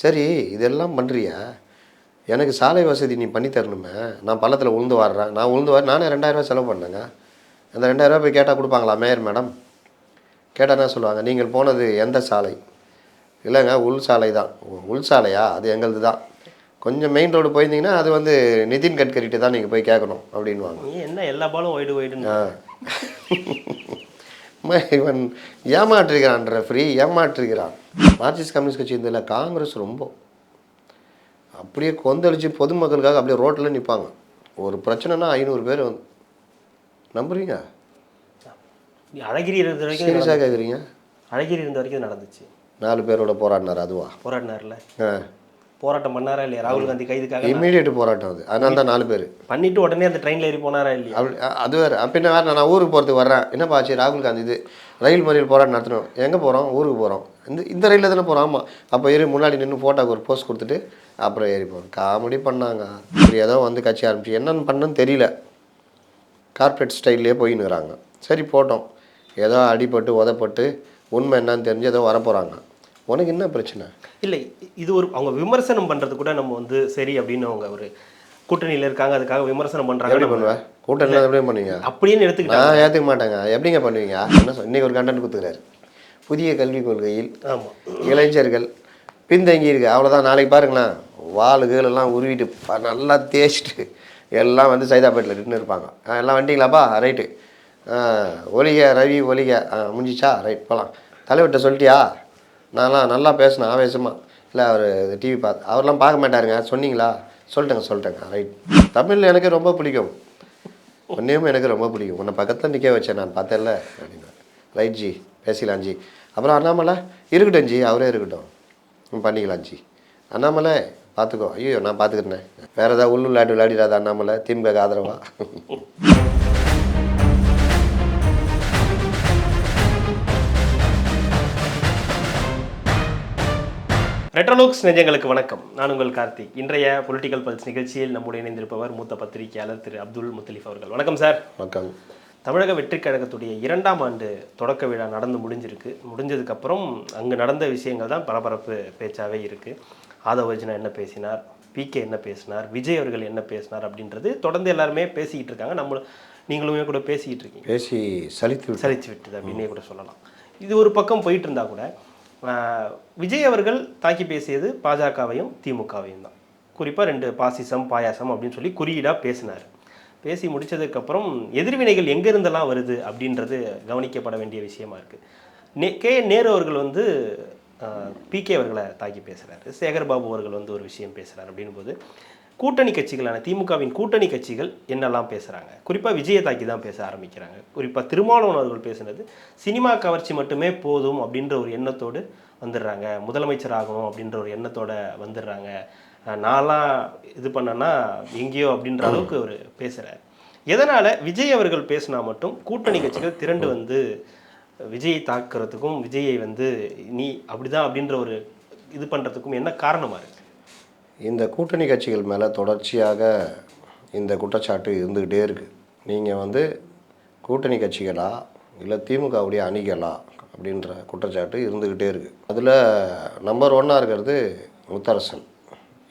சரி இதெல்லாம் பண்ணுறியா எனக்கு சாலை வசதி நீ பண்ணி தரணுமே. நான் பள்ளத்தில் உளுந்து வாடுறேன். நான் உளுந்து வாரி நானே ரெண்டாயிரரூவா செலவு பண்ணேங்க. அந்த ரெண்டாயிரரூவா போய் கேட்டால் கொடுப்பாங்களா மேயர் மேடம்? கேட்டால் என்ன சொல்லுவாங்க? நீங்கள் போனது எந்த சாலை? இல்லைங்க உள் சாலை தான். "ஓ, உள் சாலையா? அது எங்களுது தான். கொஞ்சம் மெயின் ரோடு போயிருந்தீங்கன்னா அது வந்து நிதின் கட்கரிட்டு தான் நீங்கள் போய் கேட்கணும் அப்படின்வாங்க என்ன எல்லா பாலும் ஒய்டு ஒய்டுன்னு இவன் ஏமாற்றுகிறான் ரெஃப்ரி ஏமாற்றுகிறான் மார்க்சிஸ்ட் கம்யூனிஸ்ட் கட்சி இருந்ததில்ல காங்கிரஸ் ரொம்ப. அப்படியே கொந்தளிச்சு பொதுமக்களுக்காக அப்படியே ரோட்டில் நிற்பாங்க ஒரு பிரச்சனைனா ஐநூறு பேர் வந்து. நம்புறீங்க? அழகிரி இருந்த வரைக்கும் சீரியஸாக கேட்குறீங்க அழகிரி இருந்த வரைக்கும் நடந்துச்சு. நாலு பேரோட போராடினார் அதுவா? போராடினார்ல? ஆ. போராட்டம் பண்ணாரா இல்லையா? ராகுல் காந்தி கைதுக்காக இம்மீடியட் போராட்டம் அது. அதனால தான் நாலு பேர். பண்ணிட்டு உடனே அந்த ட்ரெயின்ல ஏறி போனாரா இல்லையா? அப்படி அது வேறு. பின்ன வேறு நான் ஊருக்கு போகிறதுக்கு வர்றேன். என்னப்பா ஆச்சு? ராகுல் காந்தி இது ரயில் மறியல் போராட்டம் நடத்தணும். எங்கே போகிறோம் ஊருக்கு போகிறோம் இந்த இந்த ரயிலில் தானே போகிறோம் ஆமாம் அப்போ ஏறி முன்னாடி நின்று ஃபோட்டோக்கு ஒரு போஸ்ட் கொடுத்துட்டு அப்புறம் ஏறி போகிறோம் காமெடி பண்ணாங்க. இப்படி ஏதோ வந்து கட்சி ஆரம்பிச்சு. என்னென்னு பண்ணணும்னு தெரியல. கார்ப்பரேட் ஸ்டைல்லே போயின்னுக்குறாங்க சரி போட்டோம். ஏதோ அடிபட்டு உதப்பட்டு உண்மை என்னன்னு தெரிஞ்சு ஏதோ வரப்போகிறாங்க உனக்கு என்ன பிரச்சனை? இல்லை இது ஒரு அவங்க விமர்சனம் பண்றது கூட நம்ம வந்து சரி அப்படின்னு அவங்க ஒரு கூட்டணியில இருக்காங்க அதுக்காக விமர்சனம் எப்படி பண்றாங்க பண்ணுவேன் கூட்டம் எப்படி பண்ணுவீங்க? அப்படின்னு எடுத்துக்கிட்டாங்க நான் ஏற்றுக்க மாட்டேங்க. எப்படிங்க பண்ணுவீங்க? என்ன இன்னைக்கு ஒரு கண்டென்ட் கொடுத்துக்கிறாரு. புதிய கல்விக் கொள்கையில் ஆமா. இளைஞர்கள் பின்தங்கி இருக்கு. அவ்வளோதான் நாளைக்கு பாருங்களேன். வாளுகள் எல்லாம் உருவிட்டு நல்லா தேய்ச்சிட்டு எல்லாம் வந்து சைதாப்பேட்டில் நின்று இருப்பாங்க. எல்லாம் வந்துட்டீங்களாப்பா ரைட்டு. ஒலிக ரவி ஒலிக. முடிஞ்சிச்சா? ரைட் போகலாம் தலைவர்கிட்ட சொல்லிட்டியா? நான்லாம் நல்லா பேசினேன் ஆவேசமாக இல்லை அவர் டிவி பார்த்து அவர்லாம் பார்க்க மாட்டாருங்க. சொன்னீங்களா? சொல்லிட்டேங்க சொல்லிட்டேங்க. ரைட் தமிழ் எனக்கு ரொம்ப பிடிக்கும். உன்னையும் எனக்கு ரொம்ப பிடிக்கும். உன்னை பக்கத்தில் நிற்க வச்சேன் நான் பார்த்தேன்ல அப்படின்னா ரைட் ஜி. பேசிக்கலாம் ஜி. அப்புறம் அண்ணாமலை இருக்கட்டும் ஜி. அவரே இருக்கட்டும். ம், பண்ணிக்கலாம் ஜி. அண்ணாமலை பார்த்துக்கோ. ஐயோ நான் பார்த்துக்கிறேன் வேறு ஏதாவது உள்ளு விளையாட்டு விளையாடிடாத அண்ணாமலை திமுக ஆதரவா? ரெட்ரோலோக்ஸ் நெஞ்சங்களுக்கு வணக்கம். நான் உங்கள் கார்த்திக். இன்றைய பொலிட்டிக்கல் பல்ஸ் நிகழ்ச்சியில் நம்முடைய இணைந்திருப்பவர் மூத்த பத்திரிகையாளர் திரு அப்துல் முத்தலிஃப் அவர்கள். வணக்கம் சார் வணக்கம். தமிழக வெற்றிக் கழகத்துடைய இரண்டாம் ஆண்டு தொடக்க விழா நடந்து முடிஞ்சிருக்கு. முடிஞ்சதுக்கப்புறம் அங்கே நடந்த விஷயங்கள் தான் பரபரப்பு பேச்சாவே இருக்கு. ஆதவர்ஜனா என்ன பேசினார்? பிகே என்ன பேசினார்? விஜய் அவர்கள் என்ன பேசினார்? அப்படின்றது தொடர்ந்து எல்லாருமே பேசிக்கிட்டு இருக்காங்க. நம்ம நீங்களுமே கூட பேசிக்கிட்டு இருக்கீங்க. பேசி சலித்து சலிச்சு விட்டது அப்படின்னே கூட சொல்லலாம். இது ஒரு பக்கம் போயிட்டு இருந்தா கூட விஜய் அவர்கள் தாக்கி பேசியது பாஜகவையும் திமுகவையும் தான். குறிப்பாக ரெண்டு பாசிசம் பாயாசம் அப்படின்னு சொல்லி குறியீடாக பேசினார். பேசி முடிச்சதுக்கப்புறம் எதிர்வினைகள் எங்கேருந்தெல்லாம் வருது அப்படின்றது கவனிக்கப்பட வேண்டிய விஷயமா இருக்குது நே கே நேரு அவர்கள் வந்து பிகே அவர்களை தாக்கி பேசுகிறாரு சேகர் பாபு அவர்கள் வந்து ஒரு விஷயம் பேசுகிறார் அப்படின் போது கூட்டணி கட்சிகளான திமுகவின் கூட்டணி கட்சிகள் என்னெல்லாம் பேசுகிறாங்க குறிப்பாக விஜயை தாக்கி தான் பேச ஆரம்பிக்கிறாங்க. குறிப்பாக திருமாவளவன் அவர்கள் பேசுனது சினிமா கவர்ச்சி மட்டுமே போதும் அப்படின்ற ஒரு எண்ணத்தோடு வந்துடுறாங்க. முதலமைச்சர் ஆகணும் அப்படின்ற ஒரு எண்ணத்தோடு வந்துடுறாங்க. நான்லாம் இது பண்ணேன்னா எங்கேயோ அப்படின்ற அளவுக்கு அவர் பேசுகிறார் எதனால் விஜய் அவர்கள் பேசினா மட்டும் கூட்டணி கட்சிகள் திரண்டு வந்து விஜயை தாக்குறதுக்கும் விஜயை வந்து நீ அப்படிதான் அப்படின்ற ஒரு இது பண்ணுறதுக்கும் என்ன காரணமாக இருக்குது இந்த கூட்டணி கட்சிகள் மேலே தொடர்ச்சியாக இந்த குற்றச்சாட்டு இருந்துக்கிட்டே இருக்குது நீங்கள் வந்து கூட்டணி கட்சிகளா இல்லை திமுகவுடைய அணிகளா அப்படின்ற குற்றச்சாட்டு இருந்துக்கிட்டே இருக்குது அதில் நம்பர் ஒன்னாக இருக்கிறது முத்தரசன்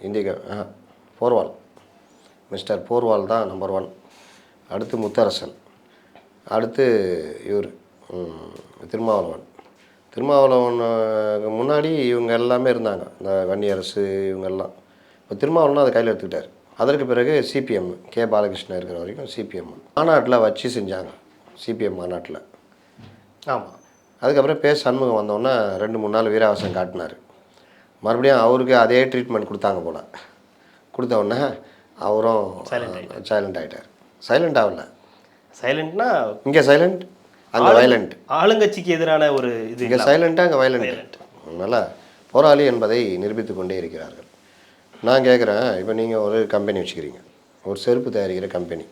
இந்திய ஆ, போர்வால். மிஸ்டர் போர்வால் தான் நம்பர் ஒன் அடுத்து முத்தரசன். அடுத்து இவர் திருமாவளவன். திருமாவளவனுக்கு முன்னாடி இவங்க எல்லாமே இருந்தாங்க. இந்த வன்னியரசு இவங்கெல்லாம் இப்போ திருமாவளவன் அதை கையில் எடுத்துக்கிட்டார். அதற்கு பிறகு சிபிஎம் கே பாலகிருஷ்ணன் இருக்கிற வரைக்கும் சிபிஎம் மாநாட்டில் வச்சு செஞ்சாங்க. சிபிஎம் மாநாட்டில். ஆமாம் அதுக்கப்புறம் பே சண்முகம் வந்தோடனே ரெண்டு மூணு நாள் வீராவசம் காட்டினார். மறுபடியும் அவருக்கு அதே ட்ரீட்மெண்ட் கொடுத்தாங்க போல். கொடுத்த உடனே அவரும் சைலண்ட் ஆகிட்டார் சைலண்ட் ஆகல. சைலண்ட்னா இங்கே சைலண்ட் அங்கே வைலண்ட் ஆளுங்கட்சிக்கு எதிரான ஒரு இது இங்கே சைலண்ட்டாக அங்கே வைலண்ட் அதனால் போராளி என்பதை நிரூபித்து கொண்டே இருக்கிறார்கள். நான் கேட்குறேன் இப்போ நீங்கள் ஒரு கம்பெனி வச்சுக்கிறீங்க. ஒரு செருப்பு தயாரிக்கிற கம்பெனி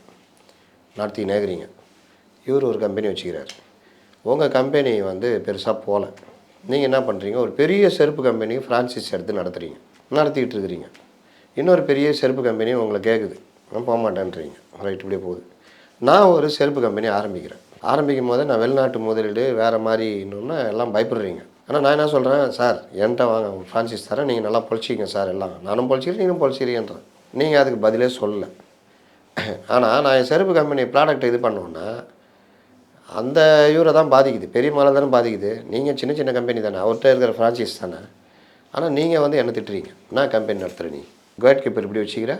நடத்தி இருக்கிறீங்க இவர் ஒரு கம்பெனி வச்சுக்கிறார். உங்கள் கம்பெனி வந்து பெருசாக போகல நீங்கள் என்ன பண்ணுறீங்க ஒரு பெரிய செருப்பு கம்பெனி ஃப்ரான்சிஸ் எடுத்து நடத்துகிறீங்க நடத்திக்கிட்டு இருக்கிறீங்க. இன்னொரு பெரிய செருப்பு கம்பெனி உங்களை கேட்குது நான் போக மாட்டேன்றீங்க. ரைட் இப்படியே போகுது. நான் ஒரு செருப்பு கம்பெனி ஆரம்பிக்கிறேன். ஆரம்பிக்கும் போது நான் வெளிநாட்டு முதலீடு வேறு மாதிரி இன்னொன்று எல்லாம் பயப்படுறீங்க. ஆனால் நான் என்ன சொல்கிறேன் சார் என்கிட்ட வாங்க உங்களுக்கு தரேன். நீங்கள் நல்லா பொழிச்சிங்க சார் எல்லாம். நானும் பொழிச்சிக்கிறேன் நீங்களும் பொழிச்சிக்கிறீன்றேன். நீங்கள் அதுக்கு பதிலே சொல்லலை. ஆனால் நான் என் செருப்பு கம்பெனி ப்ராடக்ட் இது பண்ணோன்னா அந்த இவரை தான் பாதிக்குது. பெரிய மாலை தானே பாதிக்குது. நீங்கள் சின்ன சின்ன கம்பெனி தானே. அவர்கிட்ட இருக்கிற ஃப்ரான்ச்சைஸ் தானே. ஆனால் நீங்கள் வந்து என்ன திட்டுறீங்க? நான் கம்பெனி நடத்துகிற நீ? கேட் கீப்பர் இப்படி வச்சுக்கிற?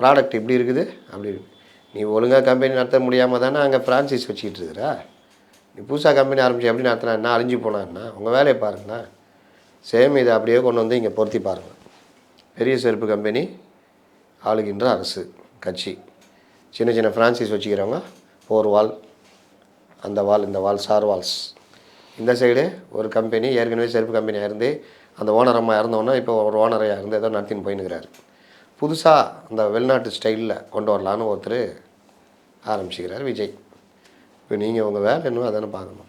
ப்ராடக்ட் இப்படி இருக்குது. அப்படி நீ ஒழுங்காக கம்பெனி நடத்த முடியாமல் தானே அங்கே ஃப்ரான்ச்சைஸ் வச்சுக்கிட்டு இருக்கிற? நீ புதுசாக கம்பெனி ஆரம்பிச்சு எப்படி நடத்தினா என்ன அழிஞ்சு போனான்னா உங்கள் வேலையை பாருங்கண்ணா சேம் இதை அப்படியே கொண்டு வந்து இங்கே பொருத்தி பாருங்கள் பெரிய செருப்பு கம்பெனி ஆளுகின்ற அரசு கட்சி. சின்ன சின்ன ஃப்ரான்சைஸ் வச்சுக்கிறவங்க ஃபோர் வால் அந்த வால் இந்த வால் சார் வால்ஸ் இந்த சைடு ஒரு கம்பெனி ஏற்கனவே செருப்பு கம்பெனியாக இருந்து அந்த ஓனர் அம்மா இறந்தோன்னா இப்போ ஒரு ஓனரையாக இருந்து ஏதோ நடத்தின்னு போயின்னுக்கிறாரு புதுசாக அந்த வெளிநாட்டு ஸ்டைலில் கொண்டு வரலான்னு ஒருத்தர் ஆரம்பிச்சுக்கிறார் விஜய். இப்போ நீங்கள் உங்கள் வேலை இன்னும் அதானே பார்க்கணும்.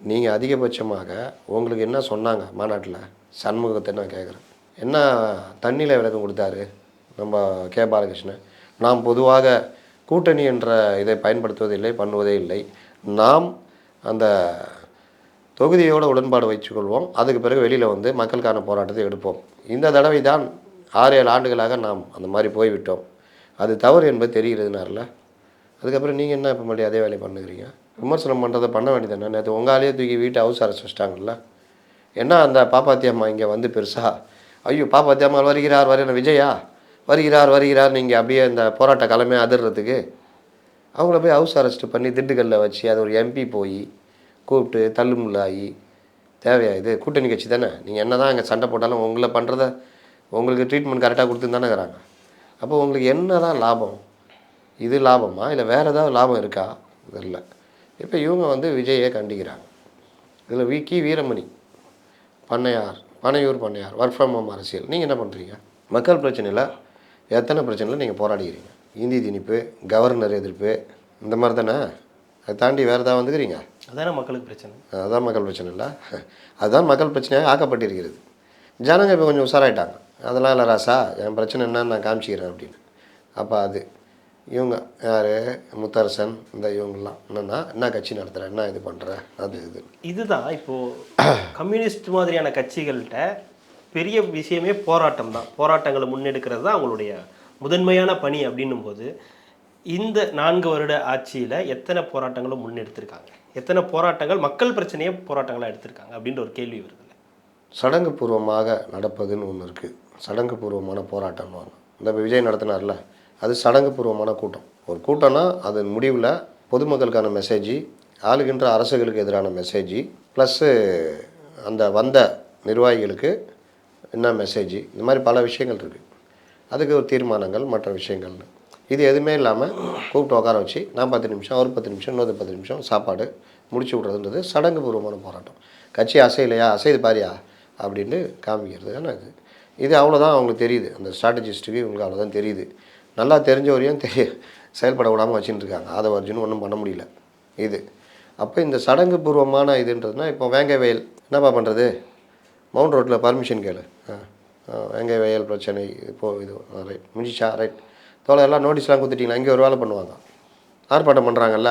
நீங்கள் அதிகபட்சமாக உங்களுக்கு என்ன சொன்னாங்க மாநாட்டில்? சண்முகத்தை நான் கேட்குறேன். என்ன தண்ணியில் விளக்கம் கொடுத்தாரு? நம்ம கே. பாலகிருஷ்ணன். நாம் பொதுவாக கூட்டணி என்ற இதை பயன்படுத்துவதில்லை பண்ணுவதே இல்லை. நாம் அந்த தொகுதியோடு உடன்பாடு வைத்துக்கொள்வோம். அதுக்கு பிறகு வெளியில் வந்து மக்களுக்கான போராட்டத்தை எடுப்போம். இந்த தடவை தான் ஆறு ஏழு ஆண்டுகளாக நாம் அந்த மாதிரி போய்விட்டோம். அது தவறு என்பது தெரிகிறதுனால அதுக்கப்புறம் நீங்கள் என்ன இப்போ மறுபடியும் அதே வேலையை பண்ணுகிறீங்க? விமர்சனம் பண்ணுறதை பண்ண வேண்டியதானே நேற்று உங்காலேயே தூக்கி வீட்டை ஹவுஸ் அரைச்சி வச்சிட்டாங்கல்ல? என்ன அந்த பாப்பாத்தி அம்மா இங்கே வந்து பெருசா? ஐயோ பாப்பாத்தி அம்மா வருகிறார் வர விஜயா? வருகிறார் வருகிறார் நீங்கள் அப்படியே இந்த போராட்ட கிழமையை அதிர்றதுக்கு. அவங்கள போய் ஹவுஸ் அரெஸ்ட் பண்ணி திண்டுக்கல்ல வச்சு அது ஒரு எம்பி போய் கூப்பிட்டு தள்ளுமுள்ளாகி தேவையா இது? கூட்டணி கட்சி தானே? நீங்கள் என்ன தான் அங்கே சண்டை போட்டாலும் உங்களை பண்ணுறத உங்களுக்கு ட்ரீட்மெண்ட் கரெக்டாக கொடுத்துன்னு தானே இருக்கிறாங்க அப்போ உங்களுக்கு என்ன தான் லாபம்? இது லாபமா? இல்லை வேறு ஏதாவது லாபம் இருக்கா? இல்லை. இப்போ இவங்க வந்து விஜயை கண்டிக்கிறாங்க. இதில் வி கி வீரமணி பண்ணையார் பனையூர் பண்ணையார் ஒர்க் ஃப்ரம் ஹோம் அரசியல். நீங்கள் என்ன பண்ணுறீங்க மக்கள் பிரச்சனையில் எத்தனை பிரச்சனையில் நீங்கள் போராடிக்கிறீங்க? இந்தி திணிப்பு கவர்னர் எதிர்ப்பு இந்த மாதிரி தானே? அதை தாண்டி வேறு ஏதாவது வந்துக்கிறீங்க? அதானே மக்களுக்கு பிரச்சனை. அதுதான் மக்கள் பிரச்சனை இல்லை. அதுதான் மக்கள் பிரச்சனையாக ஆக்கப்பட்டிருக்கிறது. ஜனங்க இப்போ கொஞ்சம் உஷாராயிட்டாங்க. அதெல்லாம் இல்லை ராசா என் பிரச்சனை என்னன்னு நான் காமிச்சிக்கிறேன் அப்படின்னு. அப்போ அது இவங்க யார்? முத்தரசன் இந்த இவங்கெல்லாம். என்னென்னா என்ன கட்சி நடத்துகிறேன் என்ன இது பண்ணுறேன் அது இது. இதுதான் இப்போ கம்யூனிஸ்ட் மாதிரியான கட்சிகள்கிட்ட பெரிய விஷயமே போராட்டம் தான். போராட்டங்களை முன்னெடுக்கிறது தான் அவங்களுடைய முதன்மையான பணி அப்படின்னும் போது இந்த நான்கு வருட ஆட்சியில் எத்தனை போராட்டங்களும் முன்னெடுத்திருக்காங்க? எத்தனை போராட்டங்கள் மக்கள் பிரச்சனையை போராட்டங்களாக எடுத்திருக்காங்க? அப்படின்ற ஒரு கேள்வி வருதுல்ல சடங்கு பூர்வமாக நடப்பதுன்னு ஒன்று இருக்குது சடங்கு பூர்வமான போராட்டம்னு ஒன்று இந்த விஜய் நடத்தினார்ல? அது சடங்கு பூர்வமான கூட்டம். ஒரு கூட்டம்னா அதன் முடிவில் பொதுமக்களுக்கான மெசேஜ் ஆளுகின்ற அரசுகளுக்கு எதிரான மெசேஜ் ப்ளஸ்ஸு அந்த வந்த நிர்வாகிகளுக்கு என்ன மெசேஜ் இந்த மாதிரி பல விஷயங்கள் இருக்குது அதுக்கு ஒரு தீர்மானங்கள் மற்ற விஷயங்கள்னு இது எதுவுமே இல்லாமல் கூப்பிட்டு உட்கார வச்சு நான் பத்து நிமிஷம் அவர் பத்து நிமிஷம் இன்னொரு பத்து நிமிஷம் சாப்பாடு முடிச்சு விட்றதுன்றது சடங்கு பூர்வமான போராட்டம். கட்சி அசையிலையா அசைது பாரியா? அப்படின்ட்டு காமிக்கிறதுக்கான இது. இது அவ்வளோதான் அவங்களுக்கு தெரியுது. அந்த ஸ்ட்ராட்டஜிஸ்ட்டுக்கு இவங்களுக்கு அவ்வளோதான் தெரியுது. நல்லா தெரிஞ்ச வரையும் தெரிய செயல்பட விடாமல் வச்சுட்டு இருக்காங்க. ஆதவ அர்ஜுன் ஒன்றும் பண்ண முடியல. இது. அப்போ இந்த சடங்கு பூர்வமான இதுன்றதுனா இப்போ வேங்கை வயல் என்னப்பா பண்ணுறது மவுண்ட் ரோட்டில் பர்மிஷன் கேளு. ஆ ஆ, வேங்கை வயல் பிரச்சனை இப்போது இது ரைட் முடிஞ்சிச்சா? ரைட் தோலை எல்லாம் நோட்டீஸ்லாம் கொடுத்துட்டிங்களா? இங்கே ஒரு வேலை பண்ணுவாங்க. ஆர்ப்பாட்டம் பண்ணுறாங்கல்ல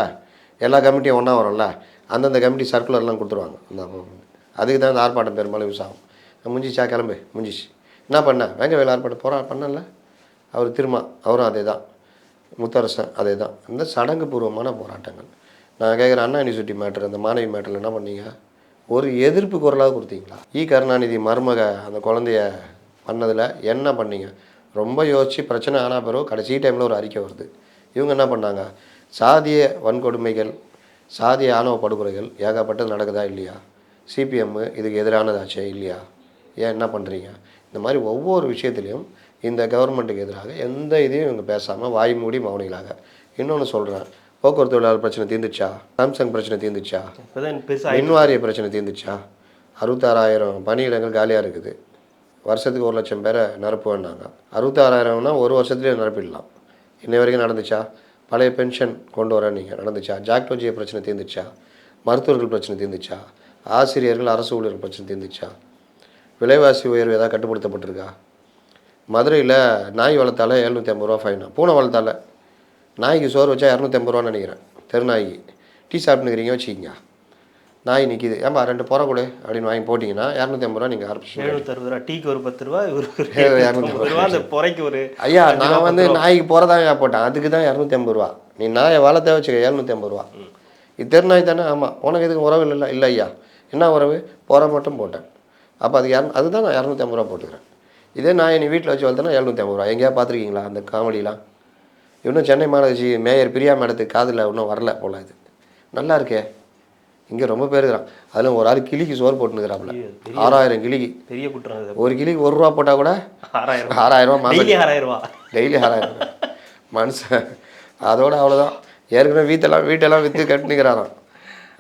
எல்லா கமிட்டியும் ஒன்றா வரும்ல. அந்தந்த கமிட்டி சர்க்குலர்லாம் கொடுத்துருவாங்க. இந்த அதுக்கு தான் இந்த ஆர்ப்பாட்டம் பெரும்பாலும் யூஸ் ஆகும். முடிஞ்சிச்சா? கிளம்பு. முடிஞ்சிச்சு. என்ன பண்ண? வேங்க வயல் ஆர்ப்பாட்டம் போகிறா பண்ணல. அவர் திருமா அவரும் அதே தான் முத்தரசன் அதே தான் இந்த சடங்கு பூர்வமான போராட்டங்கள். நான் கேட்குறேன் அண்ணா யூனிவர்சிட்டி மேட்டர் அந்த மாணவி மேட்டரில் என்ன பண்ணீங்க? ஒரு எதிர்ப்பு குரலாக கொடுத்தீங்களா? இ. கருணாநிதி மருமக அந்த குழந்தைய பண்ணதில் என்ன பண்ணீங்க? ரொம்ப யோசித்து பிரச்சனை ஆனால் பிறகு கடைசி டைமில் ஒரு அறிக்கை வருது. இவங்க என்ன பண்ணாங்க? சாதிய வன்கொடுமைகள் சாதிய ஆணவ படுகொலைகள் ஏகப்பட்டது நடக்குதா இல்லையா? சிபிஎம் இதுக்கு எதிரானதாச்சே இல்லையா? ஏன் என்ன பண்ணுறீங்க இந்த மாதிரி ஒவ்வொரு விஷயத்துலையும் இந்த கவர்மெண்ட்டுக்கு எதிராக எந்த இதையும் இவங்க பேசாமல் வாய் மூடி மௌனிகளாக. இன்னொன்று சொல்கிறேன் போக்குவரத்து தொழிலாளர் பிரச்சனை தீர்ந்துச்சா? சாம்சங் பிரச்சனை தீர்ந்துச்சா? இப்போதான் பெருசாக மின் வாரிய பிரச்சனை தீர்ந்துச்சா? அறுபத்தாறாயிரம் பணியிடங்கள் காலியாக இருக்குது. வருஷத்துக்கு ஒரு லட்சம் பேரை நிரப்பு வேணாங்க அறுபத்தாறாயிரம்னா ஒரு வருஷத்துலேயே நிரப்பிடலாம். இன்னை வரைக்கும் நடந்துச்சா? பழைய பென்ஷன் கொண்டு வர நீங்கள் நடந்துச்சா? ஜாக்டோஜிய பிரச்சனை தீர்ந்துச்சா? மருத்துவர்கள் பிரச்சனை தீர்ந்துச்சா? ஆசிரியர்கள் அரசு ஊழியர்கள் பிரச்சனை தீர்ந்துச்சா? விலைவாசி உயர்வு ஏதாவது கட்டுப்படுத்தப்பட்டிருக்கா? மதுரையில் நாய் வளர்த்தால எழுநூற்றி ஐம்பது ரூபா ஃபைனா பூனை வளர்த்தால நாய்க்கு சோறு வச்சா இரநூத்தி ஐம்பது ரூபான்னு நினைக்கிறேன். தெருநாய்க்கு. டீ சாப்பிட்டுக்கிறீங்க வச்சுக்கிங்க. நாய் நிற்கிது ஏன்பா ரெண்டு புற கொடு அப்படின்னு வாங்கி போட்டிங்கன்னா இரநூத்தி ஐம்பது ரூபா நீங்கள் ஆரம்பிச்சு எழுநூத்தி அறுபது ரூபா. டீக்கு ஒரு பத்து ரூபா இரநூத்தி ரூபா. அந்த புறைக்கு ஒரு ஐயா நான் வந்து. நாய்க்கு போகிறதாங்க போட்டேன். அதுக்கு தான் இரநூத்தி ஐம்பது ரூபா. நீ நாயை வளர்த்த வச்சுக்க எழுநூற்றி ஐம்பது ரூபா. இது தெரு நாய் தானே? ஆமாம் உனக்கு எதுக்கு உறவு இல்லை இல்லை ஐயா என்ன உறவு? புற மட்டும் போட்டேன். அப்போ அது இரநூ அதுதான் நான் இரநூத்தி ஐம்பது ரூபா போட்டுக்கிறேன். இதே நாயை நீ வீட்டில் வச்சு வளர்த்தனா எழுநூற்றி ஐம்பது ரூபா எங்கேயா பார்த்துருக்கீங்களா அந்த காமெடிலாம்? இன்னும் சென்னை மாநகராட்சி மேயர் பிரியா மேடத்துக்கு காதில் இன்னும் வரல போல இது. நல்லா இருக்கே. இங்கே ரொம்ப பேர் இருக்கிறான். அதில் ஒரு ஆள் கிளிக்கு சோறு போட்டுனுக்கிறாப்புல ஆறாயிரம் கிளிக்கு. பெரிய குற்றம் ஒரு கிளிக்கு ஒரு ரூபா போட்டால் கூட ஆறாயிரம் ஆறாயிரம் ரூபா டெய்லி ஆறாயிரம் ரூபா. டெய்லி ஆறாயிரம். மனுஷன். அதோட அவ்வளோதான் ஏற்கனவே வீட்டெல்லாம் வீட்டெல்லாம் விற்று கட்டுனுக்கிறாராம்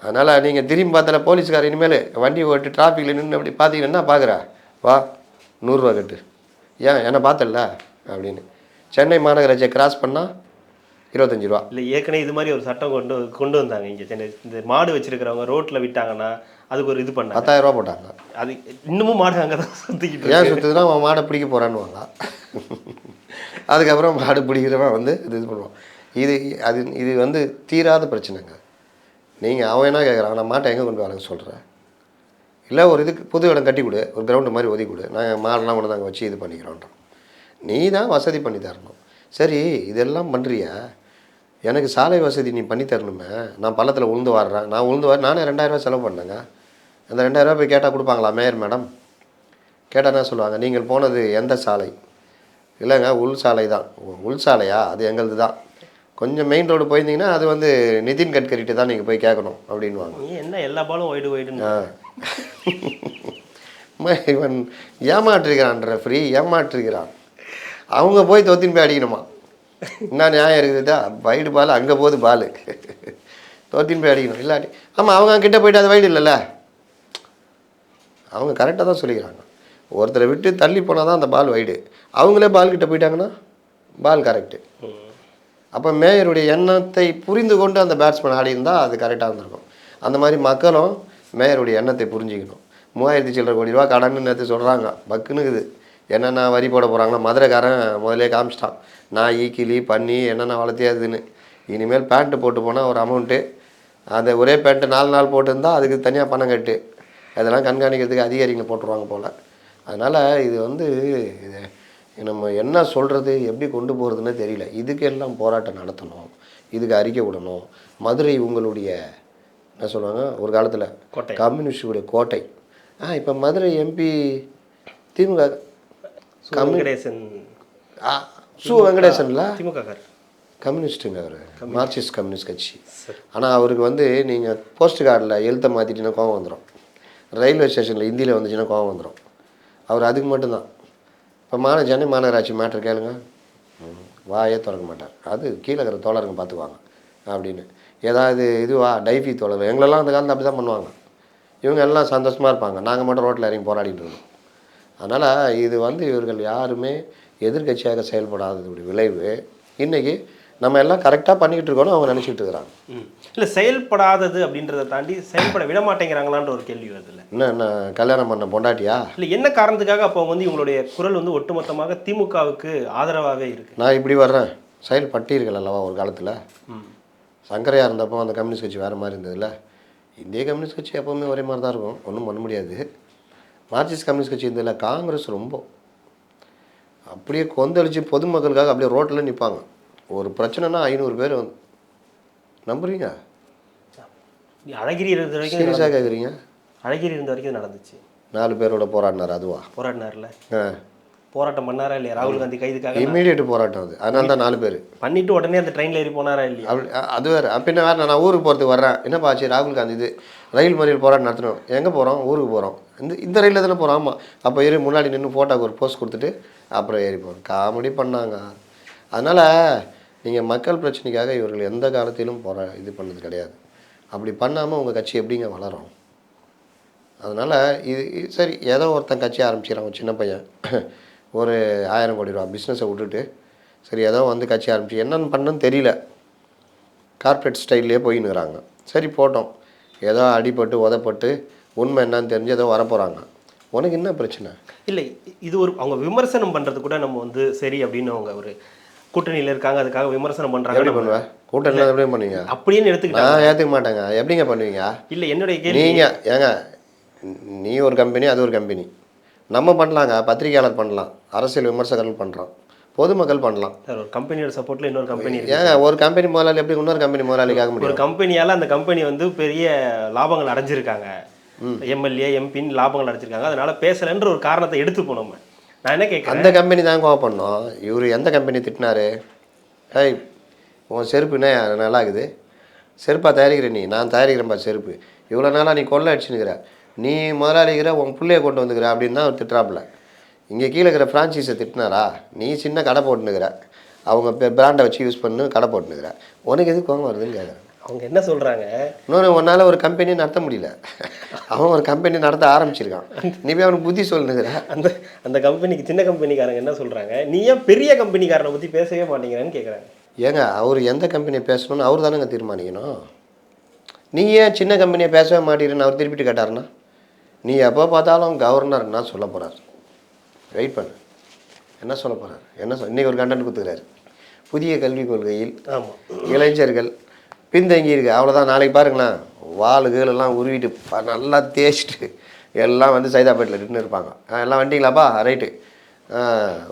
அதனால் நீங்கள் திரும்பி பார்த்தால போலீஸ்கார் இனிமேல் வண்டி ஓட்டு டிராஃபிக்கில் நின்று அப்படி பார்த்தீங்கன்னா என்ன பார்க்குற வா. நூறுரூவா கட்டு. ஏன் என்ன பார்த்தல அப்படின்னு. சென்னை மாநகராட்சியை கிராஸ் பண்ணால் இருபத்தஞ்சி ரூபா இல்லை ஏற்கனவே இது மாதிரி ஒரு சட்டம் கொண்டு கொண்டு வந்தாங்க இங்கே சென்னை. இந்த மாடு வச்சிருக்கிறவங்க ரோட்டில் விட்டாங்கன்னா அதுக்கு ஒரு இது பண்ணாங்க. பத்தாயிரம் ரூபா போட்டாங்க. அது இன்னமும் மாடு அங்கே தான் சுற்றிக்கிட்டு ஏன் சுற்றுதுன்னா அவன் மாடை பிடிக்க போகிறான்னுவாங்க அதுக்கப்புறம் மாடு பிடிக்கிறவன் வந்து இது இது பண்ணுவான். இது அது இது வந்து தீராத பிரச்சனைங்க. நீங்கள் அவன் என்ன கேட்குறான் நான் மாட்டை எங்கே கொண்டு வரேன்னு சொல்கிறேன் இல்லை ஒரு இதுக்கு புது இடம் கட்டி கொடு ஒரு கிரவுண்டு மாதிரி ஒதுக்கி கொடு. நாங்கள் மாடெல்லாம் கொண்டு நாங்கள் வச்சு இது பண்ணிக்கிறோன்றோம் நீ தான் வசதி பண்ணி தரணும். சரி இதெல்லாம் பண்ணுறியா எனக்கு சாலை வசதி நீ பண்ணி தரணுமே. நான் பள்ளத்தில் உளுந்து வாடுறேன். நான் உளுந்து வார நானே ரெண்டாயிரரூவா செலவு பண்ணேங்க. அந்த ரெண்டாயிரரூவா போய் கேட்டால் கொடுப்பாங்களா மேயர் மேடம்? கேட்டால் என்ன சொல்லுவாங்க? நீங்கள் போனது எந்த சாலை? இல்லைங்க உள் சாலை தான். உள் சாலையா? அது எங்களுது தான் கொஞ்சம் மெயின் ரோடு போயிருந்தீங்கன்னா அது வந்து நிதின் கட்கரிட்டு தான் நீங்கள் போய் கேட்கணும் அப்படின்வாங்க நீ என்ன எல்லா பாலும் ஒயிடு ஒயிடுன்னு இவன் ஏமாற்றிருக்கிறான் ரெஃப்ரி ஏமாற்றிருக்கிறான். அவங்க போய் தொத்தின் போய் அடிக்கணுமா? என்ன நியாயம் இருக்குதுதா வைடு பால் அங்கே போகுது பால். தொத்தின் போய் அடிக்கணும். இல்லாட்டி ஆமாம் அவங்க கிட்ட போயிட்டு அது வைடு இல்லைல்ல. அவங்க கரெக்டாக தான் சொல்லிக்கிறாங்க. ஒருத்தரை விட்டு தள்ளி போனால் தான் அந்த பால் வைடு அவங்களே பால் கிட்ட போயிட்டாங்கன்னா பால் கரெக்டு. அப்போ மேயருடைய எண்ணத்தை புரிந்து கொண்டு அந்த பேட்ஸ்மேன் ஆடி இருந்தால் அது கரெக்டாக இருந்திருக்கும். அந்த மாதிரி மக்களும் மேயருடைய எண்ணத்தை புரிஞ்சுக்கணும். மூவாயிரத்தி சில்லற கோடி ரூபா கடன்னு நேற்று சொல்கிறாங்க பக்குனுக்குது என்னென்ன வரி போட போகிறாங்களோ மதுரைக்காரன் முதல்லே காமிச்சிட்டான். நாய் கிளி பண்ணி என்னென்ன வளர்த்தியாதுன்னு இனிமேல் பேண்ட்டு போட்டு போனால் ஒரு அமௌண்ட்டு அந்த ஒரே பேண்ட்டு நாலு நாள் போட்டிருந்தா அதுக்கு தனியாக பணம் கட்டு. அதெல்லாம் கண்காணிக்கிறதுக்கு அதிகாரிகள் போட்டுருவாங்க போல். அதனால் இது வந்து இது நம்ம என்ன சொல்கிறது எப்படி கொண்டு போகிறதுன்னு தெரியல. இதுக்கெல்லாம் போராட்டம் நடத்தணும். இதுக்கு அறிக்கை விடணும். மதுரை உங்களுடைய என்ன சொல்லுவாங்க ஒரு காலத்தில் கோட்டை. கம்யூனிஸ்டுடைய கோட்டை. ஆ இப்போ மதுரை எம்பி திமுக ஆ, சு வெங்கடேசன்ல? திமுக கம்யூனிஸ்ட்டுங்க அவர். மார்க்சிஸ்ட் கம்யூனிஸ்ட் கட்சி. ஆனால் அவருக்கு வந்து நீங்கள் போஸ்ட் கார்டில் எழுத்தை மாற்றிட்டீங்கன்னா கோவம் வந்துடும் ரயில்வே ஸ்டேஷனில் ஹிந்தியில் வந்துச்சுன்னா கோவம் வந்துடும் அவர் அதுக்கு மட்டும்தான். இப்போ மான சென்னை மாநகராட்சி மேட்ரு கேளுங்க. ம், வாயே திறக்க மாட்டார். அது கீழே இருக்கிற தோழருங்க பார்த்துக்குவாங்க அப்படின்னு. ஏதாவது இதுவா டைஃபி தோழர். எங்களெல்லாம் அந்த காலத்தில் அப்படி தான் பண்ணுவாங்க. இவங்க எல்லாம் சந்தோஷமாக இருப்பாங்க. நாங்கள் மட்டும் ரோட்டில் இறங்கி போராடிட்டு இருக்கோம் அதனால் இது வந்து இவர்கள் யாருமே எதிர்க்கட்சியாக செயல்படாததுடைய விளைவு. இன்றைக்கி நம்ம எல்லாம் கரெக்டாக பண்ணிக்கிட்டு இருக்கோம்னு அவங்க நினச்சிட்டு இருக்கிறாங்க. இல்லை செயல்படாதது அப்படின்றத தாண்டி செயல்பட விட மாட்டேங்கிறாங்களான்ற ஒரு கேள்வி வருது இல்லை? என்ன என்ன கல்யாணம் பண்ண பொண்டாட்டியா? இல்லை என்ன காரணத்துக்காக அப்போ வந்து இவங்களுடைய குரல் வந்து ஒட்டுமொத்தமாக திமுகவுக்கு ஆதரவாகவே இருக்கு? நான் இப்படி வர்றேன். செயல்பட்டீர்கள் அல்லவா ஒரு காலத்தில்? சங்கரையா இருந்தப்போ அந்த கம்யூனிஸ்ட் கட்சி வேறு மாதிரி இருந்ததுல்ல இந்திய கம்யூனிஸ்ட் கட்சி எப்போவுமே ஒரே மாதிரி தான் இருக்கும். ஒன்றும் பண்ண முடியாது. மார்க்சிஸ்ட் கம்யூனிஸ்ட் கட்சி இருந்ததில்ல காங்கிரஸ் ரொம்ப. அப்படியே கொந்தளிச்சு பொதுமக்களுக்காக அப்படியே ரோட்டில் நிற்பாங்க ஒரு பிரச்சனைனா ஐநூறு பேர் வந்து நம்புறீங்க? அழகிரி இருந்த வரைக்கும் சீரியஸாக. கேட்குறீங்க அழகிரி இருந்த வரைக்கும் நடந்துச்சு. நாலு பேரோட போராடினார் அதுவா? போராடினார்ல. ஆ. போராட்டம் பண்ணாரா இல்லையா? ராகுல் காந்தி கைதுக்காக இம்மீடியட் போராட்டம் அது. அதனால தான் நாலு பேர். பண்ணிட்டு உடனே அந்த ட்ரெயின்ல ஏறி போனாரா இல்லையா? அப்படி அது வேறு. பின்ன வேறு நான் ஊருக்கு போகிறதுக்கு வர்றேன். என்னப்பா ஆச்சு? ராகுல் காந்தி இது ரயில் மறியல் போராட்டம் நடத்தணும். எங்கே போகிறோம் ஊருக்கு போகிறோம் இந்த இந்த ரயிலில் தானே போகிறோம் ஆமாம் அப்போ ஏறி முன்னாடி நின்று ஃபோட்டோக்கு ஒரு போஸ்ட் கொடுத்துட்டு அப்புறம் ஏறி போகிறோம் காமெடி பண்ணாங்க. அதனால் நீங்கள் மக்கள் பிரச்சனைக்காக இவர்கள் எந்த காலத்திலும் போரா இது பண்ணது கிடையாது. அப்படி பண்ணாமல் உங்கள் கட்சி எப்படிங்க வளரும்? அதனால் இது இது சரி ஏதோ ஒருத்தன் கட்சி ஆரம்பிச்சிடறான் ஒரு சின்ன பையன். ஒரு ஆயிரம் கோடி ரூபா பிஸ்னஸை விட்டுட்டு சரி ஏதோ வந்து கட்சி ஆரம்பிச்சு என்னென்னு பண்ணுன்னு தெரியல. கார்ப்பரேட் ஸ்டைல்லே போயின்னுறாங்க சரி போட்டோம். ஏதோ அடிபட்டு உதப்பட்டு உண்மை என்னன்னு தெரிஞ்சு ஏதோ வரப்போகிறாங்க உனக்கு என்ன பிரச்சனை? இல்லை இது ஒரு அவங்க விமர்சனம் பண்ணுறது கூட நம்ம வந்து சரி அப்படின்னு அவங்க ஒரு கூட்டணியில இருக்காங்க அதுக்காக விமர்சனம் எப்படி பண்றாங்க பண்ணுவேன் கூட்டணியில் எப்படி பண்ணுவீங்க? அப்படின்னு எடுத்துக்கிட்டாங்க நான் ஏற்றுக்க மாட்டேங்க. எப்படிங்க பண்ணுவீங்க? இல்ல என்னுடைய கேள்வி நீங்கள் ஏங்க நீ ஒரு கம்பெனி அது ஒரு கம்பெனி நம்ம பண்ணலாங்க. பத்திரிகையாளர் பண்ணலாம். அரசியல் விமர்சகர்கள் பண்ணுறோம் பொதுமக்கள் பண்ணலாம். சார் ஒரு கம்பெனியோட சப்போர்ட்ல இன்னொரு கம்பெனி ஏங்க ஒரு கம்பெனி முதலாளி எப்படி இன்னொரு கம்பெனி முதலாளிக்காக ஒரு முடியும்? கம்பெனியால அந்த கம்பெனி வந்து பெரிய லாபங்கள் அடைஞ்சிருக்காங்க. எம்எல்ஏ எம்பின்னு லாபங்கள் அடைஞ்சிருக்காங்க. அதனால பேசலன்ற ஒரு காரணத்தை எடுத்துப்போம் நம்ம. நான் என்ன அந்த கம்பெனி தான் கோவம் பண்ணோம் இவர் எந்த கம்பெனி திட்டினாரு? ஏய் உன் செருப்பு என்ன? நல்லா இருக்குது. செருப்பா தயாரிக்கிற நீ? நான் தயாரிக்கிறேன்ப்பா செருப்பு. இவ்வளோ நாளாக நீ கொள்ளை அடிச்சுனுக்கிற நீ முதலாளிக்கிற உன் பிள்ளைய கொண்டு வந்துக்கிற அப்படின்னு தான் அவர் திட்டுறாப்புல. இங்கே கீழே இருக்கிற ஃப்ரான்ச்சைஸை திட்டினாரா? நீ சின்ன கடை போட்டுனுக்கிற அவங்க பிராண்டை வச்சு யூஸ் பண்ணு கடை போட்டுனுக்கிற உனக்கு எதுக்கு கோவம் வருதுன்னு கேட்குறேன் அவங்க என்ன சொல்றாங்க? இன்னொன்று உன்னால் ஒரு கம்பெனி நடத்த முடியல. அவன் ஒரு கம்பெனி நடத்த ஆரம்பிச்சிருக்கான். நீ போய் அவனுக்கு புத்தி சொல்லுங்கிற. அந்த அந்த கம்பெனிக்கு சின்ன கம்பெனிக்காரங்க என்ன சொல்றாங்க? நீ ஏன் பெரிய கம்பெனிக்காரனை பத்தி பேசவே மாட்டேங்கிறேன்னு கேக்குறாங்க. ஏங்க அவர் எந்த கம்பெனியை பேசணும்னு அவர் தானேங்க தீர்மானிக்கணும்? நீ ஏன் சின்ன கம்பெனியை பேசவே மாட்டேங்கிறன்னு அவர் திருப்பிட்டு கேட்டாருன்னா? நீ எப்போ பார்த்தாலும் கவர்னர் என்ன சொல்ல போகிறார் வெயிட் பண்ணு. என்ன சொல்ல போகிறார் என்ன சொல் இன்றைக்கி ஒரு கண்டென்ட் கொடுத்துக்கிறாரு. புதிய கல்விக் கொள்கையில் ஆமா. இளைஞர்கள் பின்தங்கி இருக்கு அவ்வளோதான் நாளைக்கு பாருங்களேன். வாளு எல்லாம் உருவிட்டு நல்லா தேய்ச்சிட்டு எல்லாம் வந்து சைதாப்பேட்டில் நின்று இருப்பாங்க. எல்லாம் வண்டிங்களாப்பா? ரைட்டு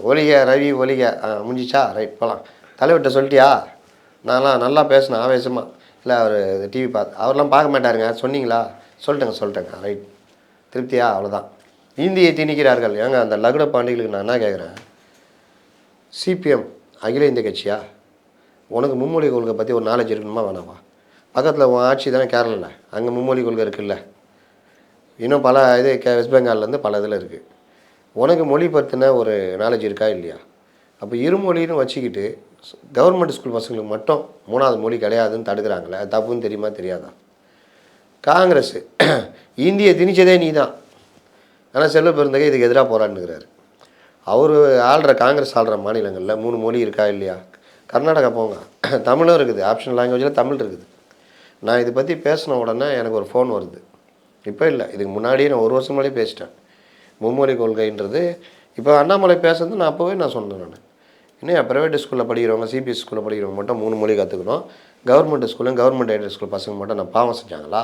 ஒலிக ரவி ஒலிக. ஆ, முடிஞ்சிச்சா? ரைட் போகலாம் தலைவர்கிட்ட சொல்லிட்டியா? நான்லாம் நல்லா பேசினேன் ஆவேசமாக இல்லை அவர் டிவி பார்த்து அவர்லாம் பார்க்க மாட்டாருங்க. சொன்னீங்களா? சொல்லிட்டேங்க சொல்லிட்டேங்க. ரைட் திருப்தியா? அவ்வளோதான் இந்தியை திணிக்கிறார்கள். ஏங்க அந்த லகுட பாண்டிகளுக்கு நான் என்ன கேட்குறேன் சிபிஎம் அகில இந்திய கட்சியா? உனக்கு மும்மொழி கொள்கை பற்றி ஒரு நாலேஜ் இருக்கணுமா வேணாமா? பக்கத்தில் உன் ஆட்சி தானே கேரளில். அங்கே மும்மொழி கொள்கை இருக்குல்ல. இன்னும் பல இது வெஸ்ட் பெங்கால்லேருந்து பல இதில் இருக்குது உனக்கு மொழி பற்றின ஒரு நாலேஜ் இருக்கா இல்லையா? அப்போ இருமொழின்னு வச்சுக்கிட்டு கவர்மெண்ட் ஸ்கூல் பசங்களுக்கு மட்டும் மூணாவது மொழி கிடையாதுன்னு தடுக்கிறாங்களே அது தப்புன்னு தெரியுமா தெரியாதா? காங்கிரஸ் இந்தியை திணிச்சதே நீ தான் ஆனால் செல்வ பெருந்தகை இதுக்கு எதிராக போராடினுக்கிறாரு. அவர் ஆள்ற காங்கிரஸ் ஆள்ற மாநிலங்களில் மூணு மொழி இருக்கா இல்லையா? கர்நாடகா போங்க. தமிழும் இருக்குது. ஆப்ஷனல் லாங்குவேஜில் தமிழ் இருக்குது. நான் இதை பற்றி பேசின உடனே எனக்கு ஒரு ஃபோன் வருது. இப்போ இல்லை. இதுக்கு முன்னாடியே நான் ஒரு வருஷம் முன்னாடியே பேசிட்டேன். மும்மொழி கொள்கைன்றது இப்போ அண்ணாமலை பேசுறது நான் அப்போவே நான் சொன்னேன் நான். இன்னும் ப்ரைவேட் ஸ்கூலில் படிக்கிறவங்க சிபிஎஸ் ஸ்கூலில் படிக்கிறவங்க மட்டும் மூணு மொழி கற்றுக்கணும் கவர்மெண்ட் ஸ்கூலும் கவர்மெண்ட் எய்டட் ஸ்கூல் பசங்க மட்டும் நான் பாவம் செஞ்சாங்களா?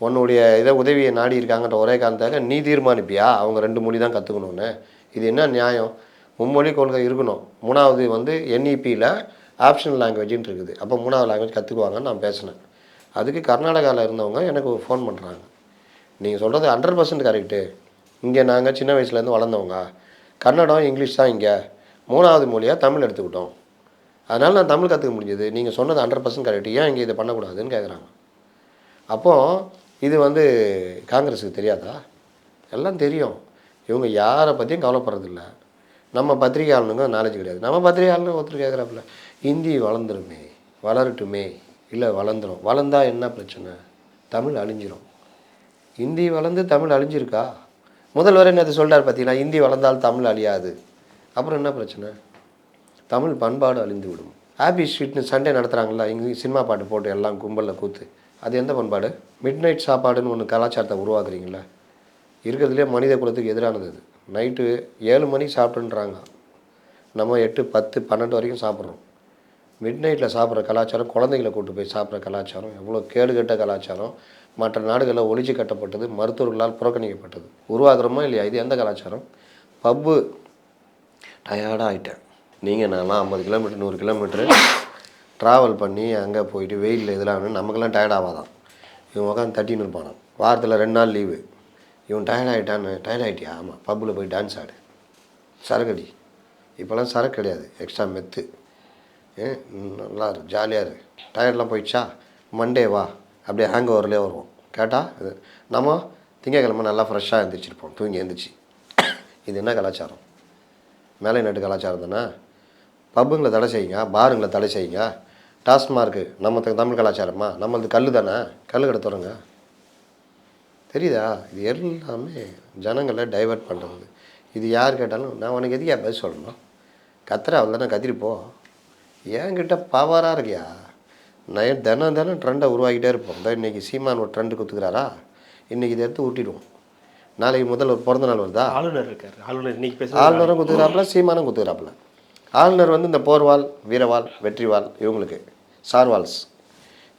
உன்னுடைய இதை உதவியை நாடி இருக்காங்கன்ற ஒரே காரணத்தாக நீ தீர்மானிப்பியா? அவங்க ரெண்டு மொழி தான் கற்றுக்கணுன்னு இது என்ன நியாயம்? மும்மொழி கொள்கை இருக்கணும். மூணாவது வந்து என்இபியில் ஆப்ஷனல் லாங்குவேஜ்னு இருக்குது. அப்போ மூணாவது லாங்குவேஜ் கற்றுக்குவாங்கன்னு நான் பேசினேன். அதுக்கு கர்நாடகாவில் இருந்தவங்க எனக்கு ஃபோன் பண்ணுறாங்க நீங்கள் சொல்கிறது ஹண்ட்ரட் பர்சன்ட் கரெக்டு இங்கே நாங்கள் சின்ன வயசுலேருந்து வளர்ந்தவங்க. கன்னடம் இங்கிலீஷ் தான் இங்கே. மூணாவது மொழியாக தமிழ் எடுத்துக்கிட்டோம். அதனால் நான் தமிழ் கற்றுக்க முடிஞ்சது. நீங்கள் சொன்னது ஹண்ட்ரட் பர்சன்ட் கரெக்ட் ஏன் இங்கே இதை பண்ணக்கூடாதுன்னு கேட்குறாங்க அப்போது இது வந்து காங்கிரஸுக்கு தெரியாதா? எல்லாம் தெரியும். இவங்க யாரை பற்றியும் கவலைப்படுறதில்ல. நம்ம பத்திரிகை ஆளுங்க நாலேஜ் கிடையாது. நம்ம பத்திரிகை ஆளுங்க ஒருத்தர் கேட்குறாப்புல ஹிந்தி வளர்ந்துருமே வளரட்டுமே இல்லை வளர்ந்துடும் வளர்ந்தா என்ன பிரச்சனை? தமிழ் அழிஞ்சிரும். ஹிந்தி வளர்ந்து தமிழ் அழிஞ்சிருக்கா? முதல்வர் என்ன சொல்கிறார் பார்த்தீங்கன்னா ஹிந்தி வளர்ந்தால் தமிழ் அழியாது. அப்புறம் என்ன பிரச்சனை? தமிழ் பண்பாடு அழிந்து விடும். ஹாப்பி ஸ்வீட்னு சண்டே நடத்துகிறாங்களா இங்கே சினிமா பாட்டு போட்டு எல்லாம் கும்பலில் கூத்து. அது எந்த பண்பாடு? மிட் நைட் சாப்பாடுன்னு ஒன்று கலாச்சாரத்தை உருவாக்குறீங்களா இருக்கிறதுலே மனித குலத்துக்கு எதிரானது அது. நைட்டு ஏழு மணிக்கு சாப்பிட்டுன்றாங்க நம்ம எட்டு பத்து பன்னெண்டு வரைக்கும் சாப்பிட்றோம். மிட் நைட்டில் சாப்பிட்ற கலாச்சாரம் குழந்தைங்களை கூட்டு போய் சாப்பிட்ற கலாச்சாரம் எவ்வளோ கேடுகெட்ட கலாச்சாரம் மற்ற நாடுகளில் ஒழிச்சு கட்டப்பட்டது மருத்துவர்களால் புறக்கணிக்கப்பட்டது. உருவாகிறோமா இல்லையா? இது எந்த கலாச்சாரம்? பப்பு. டயர்டாக ஆகிட்டேன் நீங்கள் நான்லாம் ஐம்பது கிலோமீட்டர் நூறு கிலோமீட்டரு ட்ராவல் பண்ணி அங்கே போயிட்டு வெயிலில் இதெல்லாம் நமக்கெல்லாம் டயர்ட் ஆகாதான் இவன் உட்காந்து தட்டின்னு இருப்பானான் வாரத்தில் ரெண்டு நாள் லீவு இவன் டயர்ட் ஆகிட்டான்னு டயர்ட் ஆகிட்டியா ஆமாம் பப்பில் போய் டான்ஸ் ஆடு. சரக்கடி இப்போல்லாம் சரக்கு கிடையாது. எக்ஸ்ட்ரா மெத்து ஏ நல்லா இரு. ஜாலியாக இரு. டயர்ட்லாம் போயிடுச்சா? மண்டே வா. அப்படியே ஹேங் ஓவர்லேயே வருவோம். கேட்டால் இது நம்ம திங்கக்கிழமை நல்லா ஃப்ரெஷ்ஷாக எழுந்திரிச்சிருப்போம் தூங்கி எழுந்திரிச்சு இது என்ன கலாச்சாரம்? மேலை நாட்டு கலாச்சாரம் தானே? பப்புங்களை தடை செய்யுங்க. பாருங்களை தடை செய்யுங்க. டாஸ்மார்க்கு நம்ம த- தமிழ் கலாச்சாரமா? நம்மளது கல் தானே? கல் கடை தொடங்க தெரியுதா? இது எல்லாமே ஜனங்களை டைவர்ட் பண்ணுறது இது யார் கேட்டாலும் நான் உனக்கு எதுக்கு பதில் சொல்லணும்? கத்துற அவள் தானே கத்திரி போ. என்கிட்ட பவராக இருக்கியா? நான் தினம் தினம் ட்ரெண்டை உருவாக்கிட்டே இருப்போம். இந்த இன்னைக்கு சீமான் ஒரு ட்ரெண்டு குத்துக்கிறாரா? இன்றைக்கி இதை எடுத்து ஊட்டிடுவோம் நாளைக்கு முதல் ஒரு பிறந்த நாள் வருதா? ஆளுநர் இருக்காரு. ஆளுநர் இன்னைக்கு பேசுறது ஆளுநரும் குத்துக்கிறாப்புல சீமானும் குத்துக்கிறாப்புல ஆளுநர் வந்து இந்த போர்வால் வீரவால் வெற்றிவால் இவங்களுக்கு சார்வால்ஸ்.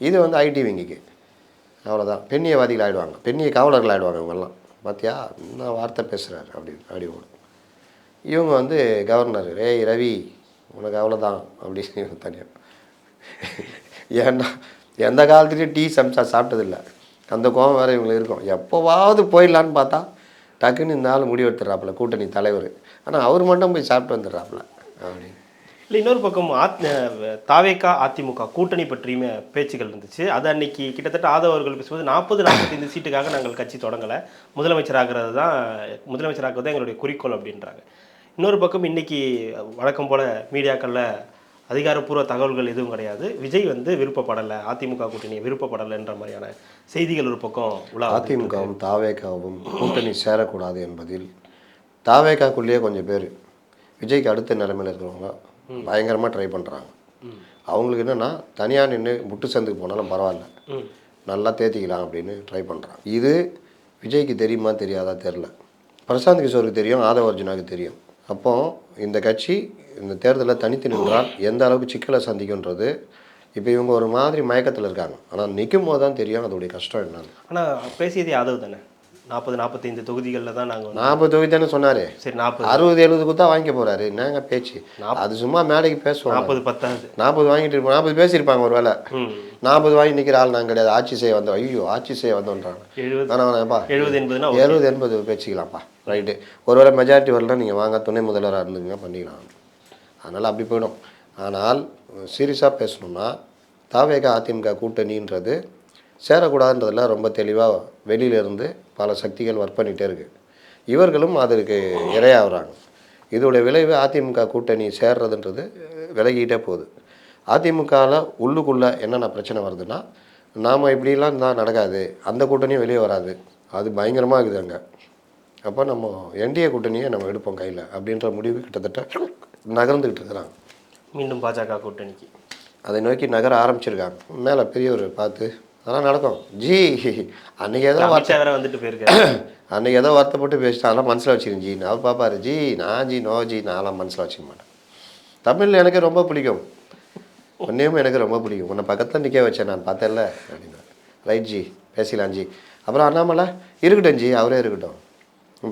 இது வந்து ஐடி விங்கிக்கு. அவ்வளோதான் பெண்ணியவாதிகள் ஆகிடுவாங்க பெண்ணிய காவலர்கள் ஆகிடுவாங்க இவங்கெல்லாம். பார்த்தியா இன்னும் வார்த்தை பேசுகிறாரு அப்படின்னு அப்படி ஓடும் இவங்க வந்து கவர்னர் ஏய் ரவி உனக்கு அவ்வளோதான் அப்படின்னு தனியாக ஏன்னா எந்த காலத்துலேயும் டீ சம்சா சாப்பிட்டதில்லை. அந்த கோபம் வேறு இவங்களுக்கு இருக்கும். எப்போவாவது போயிடலான்னு பார்த்தா டக்குன்னு இந்த நாள் முடிவெடுத்துடுறாப்புல கூட்டணி தலைவர். ஆனால் அவர் மட்டும் போய் சாப்பிட்டு வந்துடுறாப்புல. அப்படின்னு இல்லை இன்னொரு பக்கம் ஆத் தாவேக்கா அதிமுக கூட்டணி பற்றியுமே பேச்சுகள் இருந்துச்சு. அது அன்னைக்கு கிட்டத்தட்ட ஆதவர்கள் பேசும்போது நாற்பது நாற்பத்தைந்து சீட்டுக்காக நாங்கள் கட்சி தொடங்கலை. முதலமைச்சராகிறது தான் முதலமைச்சராகிறது தான் எங்களுடைய குறிக்கோள் அப்படின்றாங்க. இன்னொரு பக்கம் இன்னைக்கு வழக்கம் போல மீடியாக்களில் அதிகாரப்பூர்வ தகவல்கள் எதுவும் கிடையாது. விஜய் வந்து விருப்பப்படலை அதிமுக கூட்டணியை விருப்பப்படலைன்ற மாதிரியான செய்திகள் ஒரு பக்கம் உலா அதிமுகவும் தாவேக்காவும் கூட்டணி சேரக்கூடாது என்பதில் தாவேக்காக்குள்ளேயே கொஞ்சம் பேர் விஜய்க்கு அடுத்த நிலைமையில் இருக்கிறவங்க பயங்கரமாக ட்ரை பண்ணுறாங்க அவங்களுக்கு என்னென்னா தனியாக நின்று முட்டு சந்துக்கு போனாலும் பரவாயில்ல. நல்லா தேத்திக்கலாம் அப்படின்னு ட்ரை பண்ணுறாங்க இது விஜய்க்கு தெரியுமா தெரியாதா? தெரில பிரசாந்த் கிஷோருக்கு தெரியும் ஆதவ அர்ஜுனாவுக்கு தெரியும். அப்போ இந்த கட்சி இந்த தேர்தலில் தனித்து நின்றால் எந்த அளவுக்கு சிக்கலை சந்திக்குன்றது இப்போ இவங்க ஒரு மாதிரி மயக்கத்தில் இருக்காங்க. ஆனால் நிற்கும் போது தான் தெரியும் அதோடைய கஷ்டம் என்னன்னு. ஆனால் பேசியது யாதவ் தானே? நாற்பது நாற்பத்தைந்து தொகுதிகளில் தான் நாங்கள் நாற்பது தொகுதி தானே சொன்னார். சரி நாற்பது. அறுபது எழுபது கொடுத்தா வாங்கிக்க போகிறாரு என்னங்க பேச்சு? அது சும்மா மேடைக்கு பேசுவாங்க நாற்பது பத்தாவது நாற்பது வாங்கிட்டு இருப்போம். நாற்பது பேசியிருப்பாங்க ஒரு வேளை ம். நாற்பது வாங்கி நிற்கிற ஆள் நாங்கள் கிடையாது. ஆட்சி செய்ய வந்தோம் ஐயோ ஆட்சி செய்ய வந்தோன்றாங்க. எழுபது ஆனால் எழுபது என்பதுனா எழுபது எண்பது பேசிக்கலாம்ப்பா. ரைட்டு. ஒருவேளை மெஜாரிட்டி வரலாம் நீங்கள் வாங்க. துணை முதல்வராக இருந்துங்க பண்ணிக்கலாம். அதனால் அப்படி போயிடும். ஆனால் சீரியஸாக பேசணும்னா தாவேக அதிமுக கூட்டணின்றது சேரக்கூடாதுன்றதுல ரொம்ப தெளிவாக வெளியிலேருந்து பல சக்திகள் ஒர்க் பண்ணிகிட்டே இருக்குது இவர்களும் அதற்கு இரையாகிறாங்க. இதோடைய விளைவு அதிமுக கூட்டணி சேர்றதுன்றது விலகிட்டே போகுது. அதிமுகவில் உள்ளுக்குள்ளே என்னென்ன பிரச்சனை வருதுன்னா நாம் இப்படிலாம் இருந்தால் நடக்காது. அந்த கூட்டணியும் வெளியே வராது. அது பயங்கரமாக இருக்குது அங்கே. அப்போ நம்ம என்டிஏ கூட்டணியை நம்ம எடுப்போம் கையில் அப்படின்ற முடிவு கிட்டத்தட்ட நகர்ந்துக்கிட்டு இருக்கிறாங்க. மீண்டும் பாஜக கூட்டணிக்கு. அதை நோக்கி நகர ஆரம்பிச்சிருக்காங்க. மேலே பெரியவர் பார்த்து அதெல்லாம் நடக்கும். ஜி அன்றைக்கி ஏதோ வார்த்தை வந்துட்டு போயிருக்காரு. அன்றைக்கி ஏதோ வருத்தப்பட்டு பேசிட்டு அதெல்லாம் மனசில் வச்சுக்கிறேன். ஜி நான் பார்ப்பாரு ஜி நான் ஜி நோ ஜி நான்லாம் மனசில் வச்சுக்க மாட்டேன். தமிழ் எனக்கு ரொம்ப பிடிக்கும். உன்னையும் எனக்கு ரொம்ப பிடிக்கும். உன்னை பக்கத்தில் நிற்க வச்சேன் நான் பார்த்தேன்ல? அப்படின்னா. ரைட் ஜி பேசிக்கலாம் ஜி. அப்புறம் அண்ணாமலை இருக்கட்டும் ஜி அவரே இருக்கட்டும்.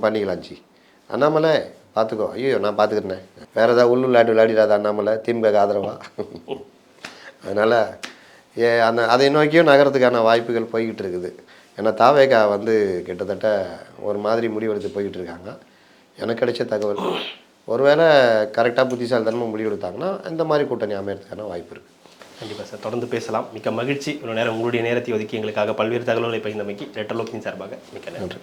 பண்ணிக்கலாம் ஜி. அண்ணாமலை பார்த்துக்கோ. ஐயோ நான் பார்த்துக்கிறேன். வேறு ஏதாவது உள்ளு விளையாட்டு விளையாடிடாத அண்ணாமலை திமுக ஆதரவா? அதனால் ஏ அந்த அதை நோக்கியும் நகரத்துக்கான வாய்ப்புகள் போய்கிட்டு இருக்குது ஏன்னா தாவேகா வந்து கிட்டத்தட்ட ஒரு மாதிரி முடிவெடுத்து போய்கிட்டு இருக்காங்க எனக்கு கிடைச்ச தகவல் ஒருவேளை கரெக்டாக புத்திசாலித்தனமாக முடிவெடுத்தாங்கன்னா இந்த மாதிரி கூட்டணி அமையறதுக்கான வாய்ப்பு இருக்குது கண்டிப்பாக சார். தொடர்ந்து பேசலாம். மிக்க மகிழ்ச்சி. இவ்வளோ நேரம் உங்களுடைய நேரத்தை ஒதுக்கி எங்களுக்காக பல்வேறு தகவல்களை பகிர்ந்தமைக்கு ரெட்டலோக்கின் சார்பாக மிக்க நன்றி.